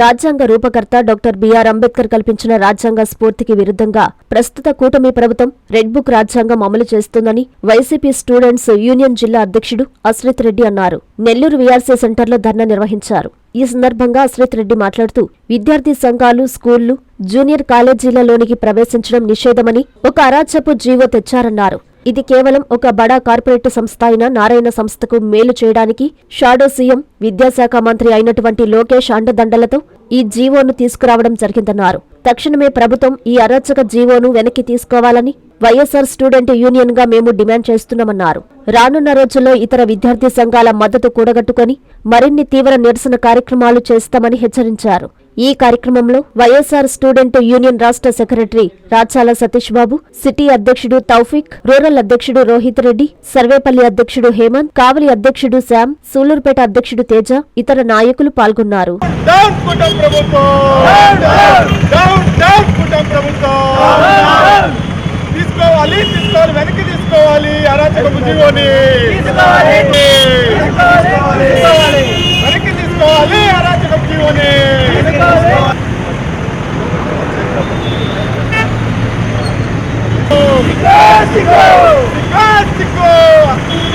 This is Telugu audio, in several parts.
రాజ్యాంగ రూపకర్త డాక్టర్ బిఆర్ అంబేద్కర్ కల్పించిన రాజ్యాంగ స్ఫూర్తికి విరుద్ధంగా ప్రస్తుత కూటమి ప్రభుత్వం రెడ్ బుక్ రాజ్యాంగం అమలు చేస్తుందని వైసీపీ స్టూడెంట్స్ యూనియన్ జిల్లా అధ్యక్షుడు అశ్రిత్ రెడ్డి అన్నారు. నెల్లూరు వీఆర్సీ సెంటర్లో ధర్నా నిర్వహించారు. ఈ సందర్భంగా అశ్రిత్ రెడ్డి మాట్లాడుతూ విద్యార్థి సంఘాలు స్కూళ్ళు జూనియర్ కాలేజీలలోనికి ప్రవేశించడం నిషేధమని ఒక అరాచపు జీవో తెచ్చారన్నారు. ఇది కేవలం ఒక బడా కార్పొరేట్ సంస్థ అయిన నారాయణ సంస్థకు మేలు చేయడానికి షాడో సీఎం విద్యాశాఖ మంత్రి అయినటువంటి లోకేష్ అండదండలతో ఈ జీవోను తీసుకురావడం జరిగిందన్నారు. తక్షణమే ప్రభుత్వం ఈ అరాచక జీవోను వెనక్కి తీసుకోవాలని వైఎస్ఆర్ స్టూడెంట్ యూనియన్గా మేము డిమాండ్ చేస్తున్నామన్నారు. రానున్న రోజుల్లో ఇతర విద్యార్థి సంఘాల మద్దతు కూడగట్టుకుని మరిన్ని తీవ్ర నిరసన కార్యక్రమాలు చేస్తామని హెచ్చరించారు. ఈ కార్యక్రమంలో వైఎస్ఆర్ స్టూడెంట్ యూనియన్ రాష్ట్ర సెక్రటరీ రాచాల సతీష్ బాబు సిటీ అధ్యక్షుడు తౌఫిక్ రూరల్ అధ్యక్షుడు రోహిత్ రెడ్డి సర్వేపల్లి అధ్యక్షుడు హేమంత్ కావలి అధ్యక్షుడు శ్యామ్ సూలూరుపేట అధ్యక్షుడు తేజ ఇతర నాయకులు పాల్గొన్నారు. డౌన్ ప్రభుత్వం డౌన్ డౌన్ కుటుంబ ప్రభుత్వం తీసుకోవాలి తీసుకోవాలి వెనక్కి తీసుకోవాలి అరాచక జీవోని వెనక్కి తీసుకోవాలి. అరాచక!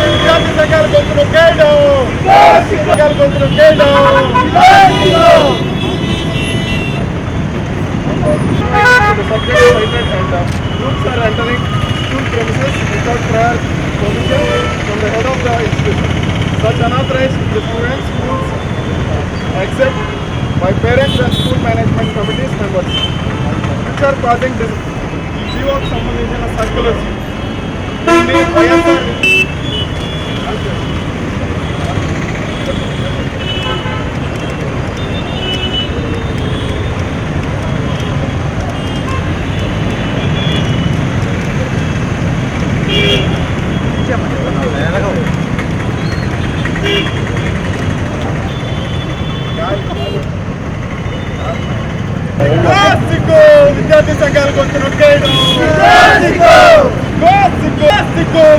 విద్యార్థి సంఘాల గొంతు నొక్కేయడం సంఘాల గొంతు నొక్కేయడం The subject cited and uh, groups are entering school premises without prior permission from the head of the institution. Such unauthorized the students, schools, except by parents and school management committees members, which are causing this. ఈ జీవోకి సంబంధించిన సర్కులర్స్ దీన్ని వైఎస్ఆర్ విద్యార్థి సంఘాల నొక్కేయడం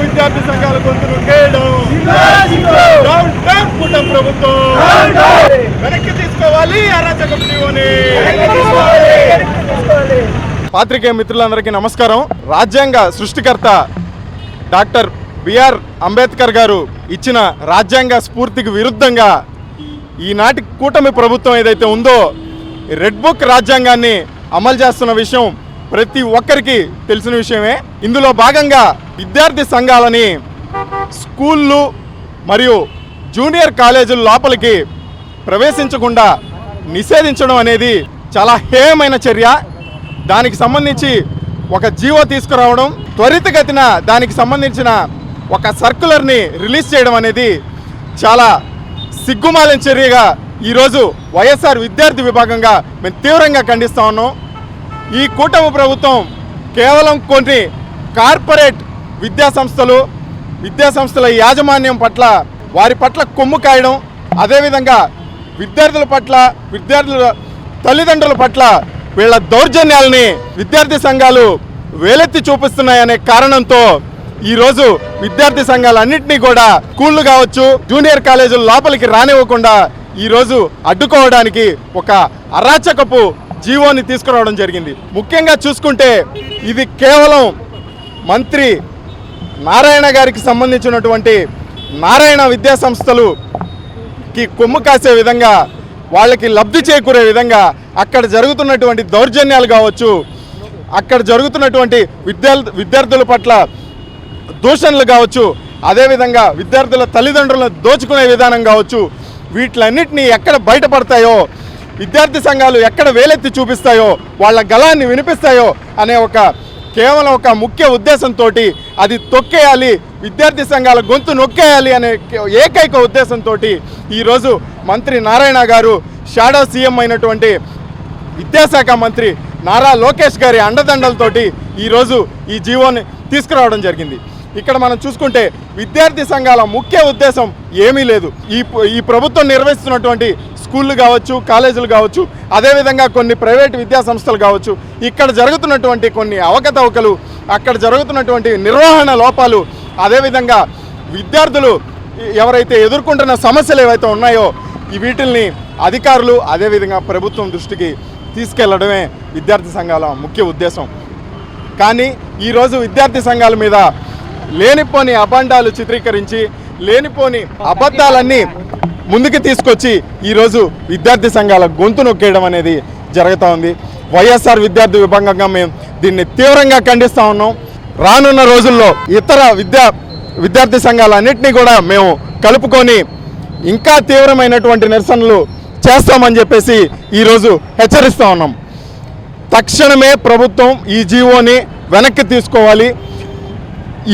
విద్యార్థి సంఘాల నొక్కేయడం కుటుంబ ప్రభుత్వం! వెనక్కి తీసుకోవాలి అరాచక పాత్రికేయ మిత్రులందరికీ నమస్కారం. రాజ్యాంగ సృష్టికర్త డాక్టర్ బిఆర్ అంబేద్కర్ గారు ఇచ్చిన రాజ్యాంగ స్ఫూర్తికి విరుద్ధంగా ఈనాటి కూటమి ప్రభుత్వం ఏదైతే ఉందో రెడ్ బుక్ రాజ్యాంగాన్ని అమలు చేస్తున్న విషయం ప్రతి ఒక్కరికి తెలిసిన విషయమే. ఇందులో భాగంగా విద్యార్థి సంఘాలని స్కూళ్ళు మరియు జూనియర్ కాలేజీల లోపలికి ప్రవేశించకుండా నిషేధించడం అనేది చాలా హేయమైన చర్య. దానికి సంబంధించి ఒక జీవో తీసుకురావడం త్వరితగతిన దానికి సంబంధించిన ఒక సర్కులర్ని రిలీజ్ చేయడం అనేది చాలా సిగ్గుమాలిన చర్యగా ఈరోజు వైఎస్ఆర్ విద్యార్థి విభాగంగా మేము తీవ్రంగా ఖండిస్తూ ఉన్నాం. ఈ కూటమి ప్రభుత్వం కేవలం కొన్ని కార్పొరేట్ విద్యాసంస్థలు విద్యాసంస్థల యాజమాన్యం పట్ల వారి పట్ల కొమ్ము కాయడం అదేవిధంగా విద్యార్థుల పట్ల విద్యార్థుల తల్లిదండ్రుల పట్ల వీళ్ళ దౌర్జన్యాలని విద్యార్థి సంఘాలు వేలెత్తి చూపిస్తున్నాయనే కారణంతో ఈరోజు విద్యార్థి సంఘాలన్నింటినీ కూడా స్కూళ్ళు కావచ్చు జూనియర్ కాలేజీల లోపలికి రానివ్వకుండా ఈరోజు అడ్డుకోవడానికి ఒక అరాచకపు జీవోని తీసుకురావడం జరిగింది. ముఖ్యంగా చూసుకుంటే ఇది కేవలం మంత్రి నారాయణ గారికి సంబంధించినటువంటి నారాయణ విద్యా సంస్థలుకి కొమ్ము కాసే విధంగా వాళ్ళకి లబ్ధి చేకూరే విధంగా అక్కడ జరుగుతున్నటువంటి దౌర్జన్యాలు కావచ్చు అక్కడ జరుగుతున్నటువంటి విద్యార్థుల పట్ల దూషణలు కావచ్చు అదేవిధంగా విద్యార్థుల తల్లిదండ్రులను దోచుకునే విధానం కావచ్చు వీటిలన్నింటినీ ఎక్కడ బయటపడతాయో విద్యార్థి సంఘాలు ఎక్కడ వేలెత్తి చూపిస్తాయో వాళ్ళ గలాన్ని వినిపిస్తాయో అనే ఒక కేవలం ఒక ముఖ్య ఉద్దేశంతో అది తొక్కేయాలి విద్యార్థి సంఘాల గొంతు నొక్కేయాలి అనే ఏకైక ఉద్దేశంతో ఈరోజు మంత్రి నారాయణ గారు షాడో సీఎం అయినటువంటి విద్యాశాఖ మంత్రి నారా లోకేష్ గారి అండదండలతోటి ఈరోజు ఈ జీవోని తీసుకురావడం జరిగింది. ఇక్కడ మనం చూసుకుంటే విద్యార్థి సంఘాల ముఖ్య ఉద్దేశం ఏమీ లేదు. ఈ ఈ ప్రభుత్వం నిర్వహిస్తున్నటువంటి స్కూళ్ళు కావచ్చు కాలేజీలు కావచ్చు అదేవిధంగా కొన్ని ప్రైవేట్ విద్యా సంస్థలు కావచ్చు ఇక్కడ జరుగుతున్నటువంటి కొన్ని అవకతవకలు అక్కడ జరుగుతున్నటువంటి నిర్వహణ లోపాలు అదేవిధంగా విద్యార్థులు ఎవరైతే ఎదుర్కొంటున్న సమస్యలు ఏవైతే ఉన్నాయో ఈ వీటిల్ని అధికారులు అదేవిధంగా ప్రభుత్వం దృష్టికి తీసుకెళ్ళడమే విద్యార్థి సంఘాల ముఖ్య ఉద్దేశం. కానీ ఈరోజు విద్యార్థి సంఘాల మీద లేనిపోని అభండాలు చిత్రీకరించి లేనిపోని అబద్ధాలన్నీ ముందుకు తీసుకొచ్చి ఈరోజు విద్యార్థి సంఘాల గొంతు నొక్కేయడం అనేది జరుగుతూ ఉంది. వైఎస్ఆర్ విద్యార్థి విభాగంగా మేము దీన్ని తీవ్రంగా ఖండిస్తూ ఉన్నాం. రానున్న రోజుల్లో ఇతర విద్యా విద్యార్థి సంఘాలన్నింటినీ కూడా మేము కలుపుకొని ఇంకా తీవ్రమైనటువంటి నిరసనలు చేస్తామని చెప్పేసి ఈరోజు హెచ్చరిస్తూ ఉన్నాం. తక్షణమే ప్రభుత్వం ఈ జీవోని వెనక్కి తీసుకోవాలి.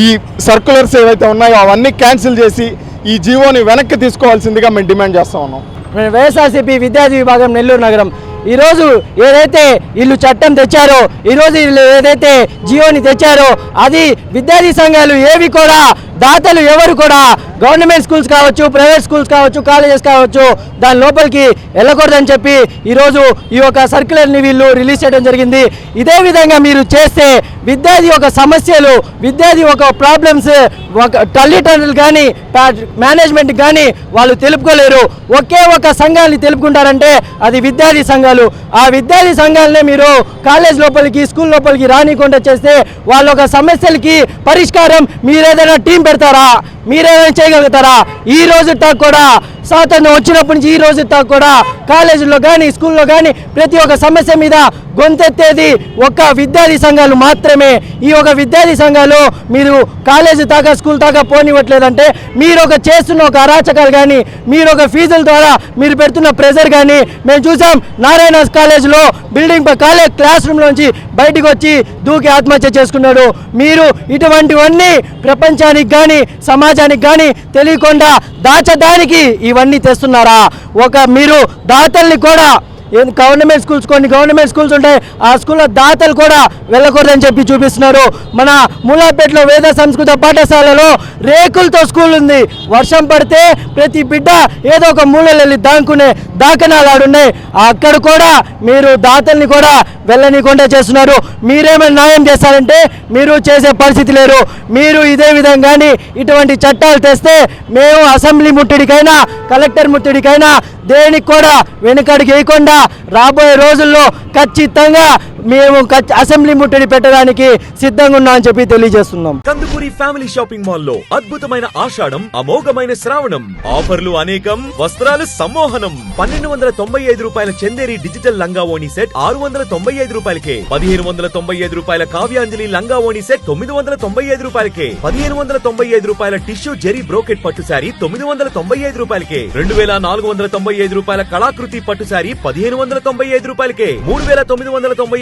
ఈ సర్కులర్స్ ఏవైతే ఉన్నాయో అవన్నీ క్యాన్సిల్ చేసి ఈ జీవోని వెనక్కి తీసుకోవాల్సిందిగా మేము డిమాండ్ చేస్తా ఉన్నాం. మేము వైఎస్ఆర్సీపీ విద్యార్థి విభాగం నెల్లూరు నగరం. ఈరోజు ఏదైతే వీళ్ళు చట్టం తెచ్చారో ఈరోజు వీళ్ళు ఏదైతే జియోని తెచ్చారో అది విద్యార్థి సంఘాలు ఏవి కూడా దాతలు ఎవరు కూడా గవర్నమెంట్ స్కూల్స్ కావచ్చు ప్రైవేట్ స్కూల్స్ కావచ్చు కాలేజెస్ కావచ్చు దాని లోపలికి వెళ్ళకూడదని చెప్పి ఈరోజు ఈ యొక్క సర్క్యులర్ని వీళ్ళు రిలీజ్ చేయడం జరిగింది. ఇదే విధంగా మీరు చేస్తే విద్యార్థి ఒక సమస్యలు విద్యార్థి ఒక ప్రాబ్లమ్స్ ఒక తల్లిదండ్రులు కానీ మేనేజ్మెంట్ కానీ వాళ్ళు తెలుపుకోలేరు. ఒకే ఒక సంఘాన్ని తెలుపుకుంటారంటే అది విద్యార్థి సంఘాలు. ఆ విద్యార్థి సంఘాలనే మీరు కాలేజ్ లోపలికి స్కూల్ లోపలికి రానికుండా చేస్తే వాళ్ళ ఒక సమస్యలకి పరిష్కారం మీరు ఏదైనా టీం పెడతారా? మీరేమైనా చేయగలుగుతారా? ఈ రోజు కూడా స్వాతంత్రం వచ్చినప్పటి నుంచి ఈ రోజు కూడా కాలేజీలో కానీ స్కూల్లో కానీ ప్రతి ఒక్క సమస్య మీద గొంతెత్తేది ఒక్క విద్యార్థి సంఘాలు మాత్రమే. ఈ ఒక విద్యార్థి సంఘాలు మీరు కాలేజీ దాకా స్కూల్ దాకా పోనివ్వట్లేదంటే మీరు ఒక చేస్తున్న ఒక అరాచకాలు కానీ మీరు ఒక ఫీజుల ద్వారా మీరు పెడుతున్న ప్రెజర్ కానీ మేము చూసాం నారాయణ కాలేజీలో బిల్డింగ్ కాలేజ్ క్లాస్ రూమ్లోంచి నుంచి బయటికి వచ్చి దూకి ఆత్మహత్య చేసుకున్నాడు. మీరు ఇటువంటివన్నీ ప్రపంచానికి కానీ సమాజానికి కానీ తెలియకుండా దాచడానికి ఇవన్నీ తెస్తున్నారా? ఒక మీరు దాతల్ని కూడా ఏం- గవర్నమెంట్ స్కూల్స్ కొన్ని గవర్నమెంట్ స్కూల్స్ ఉంటాయి ఆ స్కూల్లో దాతలు కూడా వెళ్ళకూడదని చెప్పి చూపిస్తున్నారు. మన మూలాపేటలో వేద సంస్కృత పాఠశాలలో రేకులతో స్కూల్ ఉంది. వర్షం పడితే ప్రతి బిడ్డ ఏదో ఒక మూలలో వెళ్ళి దాక్కునే దాకనాలు ఆడున్నాయి. అక్కడ కూడా మీరు దాతల్ని కూడా వెళ్ళనీయకుండా చేస్తున్నారు. మీరేమైనా న్యాయం చేస్తారంటే మీరు చేసే పరిస్థితి లేరు మీరు ఇదే విధంగానే ఇటువంటి చట్టాలు తెస్తే మేము అసెంబ్లీ ముట్టడికైనా కలెక్టర్ ముట్టడికైనా దేనికి కూడా వెనుకడికి వేయకుండా రాబోయే రోజుల్లో ఖచ్చితంగా మేము అసెంబ్లీ ముట్టడి పెట్టడానికి సిద్ధంగా ఉన్నా అని చెప్పి తెలియజేస్తున్నాం. కందుకూరి ఫ్యామిలీ షాపింగ్ మాల్లో అద్భుతమైన ఆషాఢం అమోఘమైన శ్రావణం ఆఫర్లు అనేకం వస్త్రాలు సమ్మోహనం. పన్నెండు వందల తొంభై ఐదు రూపాయల చందేరి డిజిటల్ లంగా ఓణి సెట్ ఆరు వందల తొంభై ఐదు రూపాయలకే. పదిహేను వందల తొంభై ఐదు రూపాయల కావ్యాంజలి లంగా ఓణి సెట్ తొమ్మిది వందల తొంభై ఐదు రూపాయలకే. పదిహేను వందల తొంభై ఐదు రూపాయల టిష్యూ జెరీ బ్రోకెట్ పట్టు శారీ తొమ్మిది వందల తొంభై ఐదు రూపాయలకే. రెండు వేల నాలుగు వందల తొంభై ఐదు రూపాయల కళాకృతి పట్టు శారీ పదిహేను వందల తొంభై ఐదు రూపాయలకే. మూడు వేల తొమ్మిది వందల తొంభై